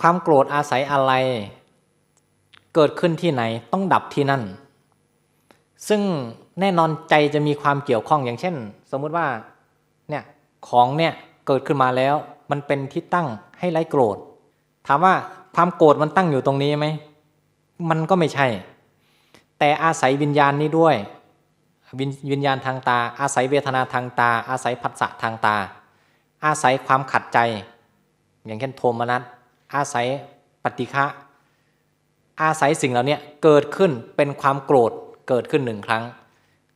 ความโกรธอาศัยอะไร เกิดขึ้นที่ไหนต้องดับที่นั่น ซึ่งแน่นอนใจจะมีความเกี่ยวข้องอย่างเช่น สมมุติว่าเนี่ยของเนี่ยเกิดขึ้นมาแล้ว มันเป็นที่ตั้งให้ไร้โกรธ ถามว่าความโกรธมันตั้งอยู่ตรงนี้ไหมมันก็ไม่ใช่ แต่อาศัยวิญญาณนี้ด้วยวิญวิญญาณทางตา อาศัยเวทนาทางตา อาศัยผัสสะทางตา อาศัยความขัดใจ อย่างเช่นโทมนัส อาศัยปฏิฆะอาศัยสิ่งเหล่านี้เกิดขึ้นเป็นความโกรธเกิดขึ้นหนึ่งครั้ง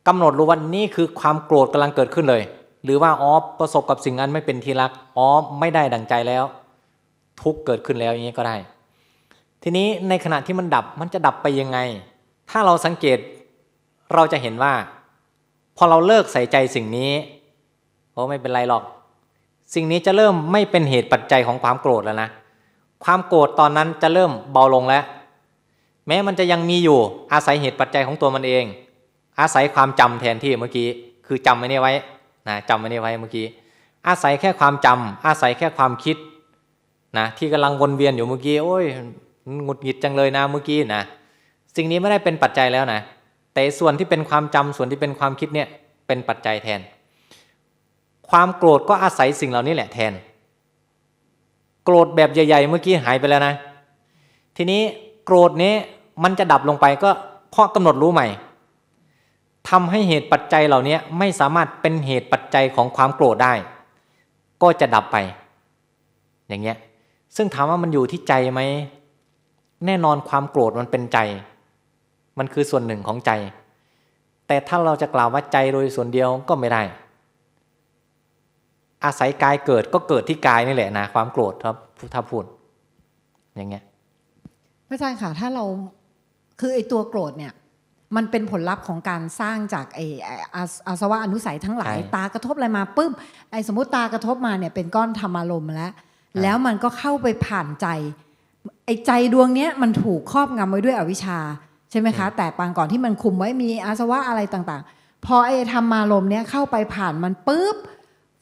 กำหนดรู้ว่านี่คือความโกรธกำลังเกิดขึ้นเลย หรือว่าอ๋อประสบกับสิ่งนั้นไม่เป็นที่รักอ๋อไม่ได้ดังใจแล้ว ทุกเกิดขึ้นแล้วอย่างนี้ก็ได้ ทีนี้ในขณะที่มันดับมันจะดับไปยังไง ถ้าเราสังเกตเราจะเห็นว่า พอเราเลิกใส่ใจสิ่งนี้โอ้ไม่เป็นไรหรอก สิ่งนี้จะเริ่มไม่เป็นเหตุปัจจัยของความโกรธแล้วนะ ความโกรธตอนนั้นจะเริ่มเบาลงแล้ว แม้มันจะยังมีอยู่อาศัยเหตุปัจจัยของตัวมันเอง อาศัยความจำแทนที่เมื่อกี้ คือจำไว้นี่ไว้นะจำไว้นี่ไว้เมื่อกี้ อาศัยแค่ความจำอาศัยแค่ความคิดนะที่กำลังวนเวียนอยู่เมื่อกี้โอ้ยหงุดหงิดจังเลยนะเมื่อกี้นะสิ่งนี้ไม่ได้เป็นปัจจัยแล้วนะแต่ส่วนที่เป็นความจำส่วนที่เป็นความคิดเนี่ยเป็นปัจจัยแทน ความโกรธก็อาศัยสิ่งเหล่านี้แหละแทน โกรธแบบใหญ่ๆ เมื่อกี้หายไปแล้วนะ ทีนี้โกรธนี้มันจะดับลงไปก็เพราะกำหนดรู้ใหม่ทำให้เหตุปัจจัยเหล่านี้ไม่สามารถเป็นเหตุปัจจัยของความโกรธได้ ก็จะดับไป อย่างเงี้ยซึ่งถามว่ามันอยู่ที่ใจไหมแน่นอนความโกรธมันเป็นใจ มันคือส่วนหนึ่งของใจ แต่ถ้าเราจะกล่าวว่าใจโดยส่วนเดียวก็ไม่ได้ อาศัยกายเกิดก็เกิดที่กายนี่แหละนะความโกรธครับถ้าพูดอย่างเงี้ยพระอาจารย์ค่ะถ้าเราคือไอ้ตัวโกรธเนี่ย มันเป็นผลลัพธ์ของการสร้างจากไอ้ไอ้อาสอาสวะอนุสัยทั้งหลายใช่ตากระทบอะไรมาปุ๊บไอ้สมมติตากระทบมาเนี่ยเป็นก้อนธรรมารมณ์แล้วอ่าแล้วมันก็เข้าไปผ่านใจ ไอ้ใจดวงเนี้ยมันถูกครอบงำไว้ด้วยอวิชชาใช่ไหมคะ แต่ปางก่อนที่มันคุมไว้มีอาสวะอะไรต่างๆ พอไอ้ธรรมารมณ์เนี้ยเข้าไปผ่านมันปุ๊บ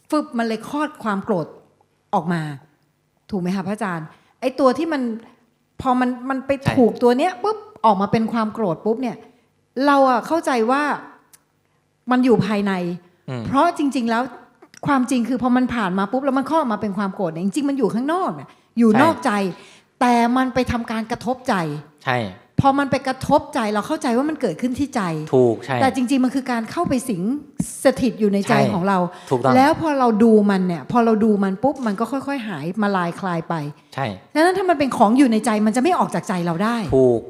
ฟึบมันเลยคลอดความโกรธออกมา ถูกไหมคะพระอาจารย์ ไอ้ตัวที่มันพอมันมันไปใช่ถูกตัวเนี้ยปุ๊บออกมาเป็นความโกรธปุ๊บเนี่ย เราอะเข้าใจว่ามันอยู่ภายในอืมเพราะจริง ๆแล้วความจริงคือพอมันผ่านมาปุ๊บแล้วมันคลอดมาเป็นความโกรธเนี่ยจริงๆมันอยู่ข้างนอกเนี่ยอยู่ใช่นอกใจ แต่มันไปทำการกระทบใจ ใช่ พอมันไปกระทบใจเราเข้าใจว่ามันเกิดขึ้นที่ใจ ถูกใช่ แต่จริง ๆ มันคือการเข้าไปสิงสถิตอยู่ในใจใช่ของเรา ถูกต้อง แล้วพอเราดูมันเนี่ย พอเราดูมันปุ๊บมันก็ค่อยๆ หายมาลายคลายไปใช่ ดังนั้นถ้ามันเป็นของอยู่ในใจมันจะไม่ออกจากใจเราได้ ถูก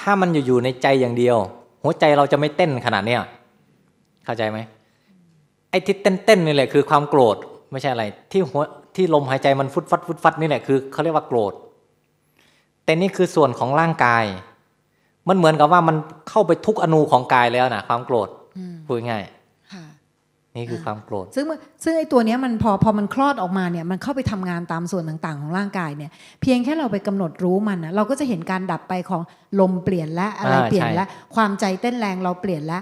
ถ้ามันอยู่อยู่ในใจอย่างเดียว หัวใจเราจะไม่เต้นขนาดเนี้ยเข้าใจไหมไอ้ที่เต้นเต้นๆนี่แหละคือความโกรธไม่ใช่อะไร ที่หัวที่ลมหายใจมันฟุดฟัดฟุดฟัดนี่แหละคือเขาเรียกว่าโกรธ แต่นี่คือส่วนของร่างกาย มันเหมือนกับว่ามันเข้าไปทุกอนูของกายแล้วนะความโกรธอืมพูดง่ายค่ะๆนี่คือความโกรธ ซึ่งมันซึ่งไอ้ตัวเนี้ยมันพอพอมันคลอดออกมาเนี่ยมันเข้าไปทำงานตามส่วนต่างๆ ของร่างกายเนี่ย เพียงแค่เราไปกำหนดรู้มันนะเราก็จะเห็นการดับไปของลมเปลี่ยนและอะไรอ่าเปลี่ยนใช่และความใจเต้นแรงเราเปลี่ยนและ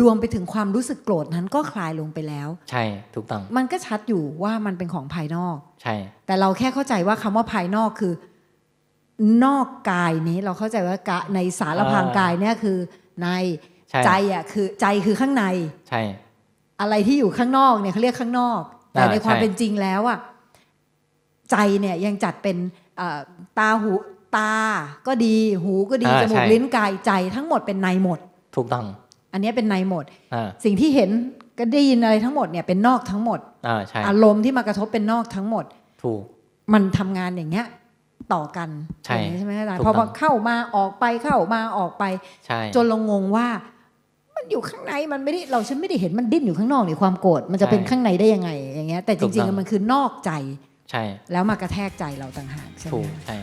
รวมไปถึงความรู้สึกโกรธนั้นก็คลายลงไปแล้ว ใช่ถูกต้อง มันก็ชัดอยู่ว่ามันเป็นของภายนอก ใช่ แต่เราแค่เข้าใจว่าคำว่าภายนอกคือ นอกกายนี้เราเข้าใจว่ากะในสารพรางกายเนี่ยคือในใช่ ใจอะคือใจคือข้างใน ใช่ อะไรที่อยู่ข้างนอกเนี่ยเขาเรียกข้างนอก แต่อ่าในความใช่ เป็นจริงแล้วอะใจเนี่ยยังจัดเป็นเอ่อตาหูตาก็ดี หูก็ดีอ่าจมูกใช่ ลิ้นกายใจทั้งหมดเป็นในหมด ถูกต้องอันเนี้ยเป็นในหมด อ่าสิ่งที่เห็นก็ได้ยินอะไรทั้งหมดเนี่ยเป็นนอกทั้งหมด อ่าใช่อารมณ์ที่มากระทบเป็นนอกทั้งหมด ถูก มันทำงานอย่างเงี้ย ต่อกันใช่อย่างนี้ใช่ไหมอาจารย์ถูกพอต้องเข้ามาออกไปเข้ามาออกไปใช่จนเรางงว่า มันอยู่ข้างในมันไม่ได้เราฉันไม่ได้เห็นมันดิ้นอยู่ข้างนอกนี่ความโกรธมันจะเป็นข้างในได้ยังไงอย่างเงี้ยแต่จริงๆมันคือนอกใจใช่แล้วมากระแทกใจเราต่างหากใช่ไหมถูกคะใช่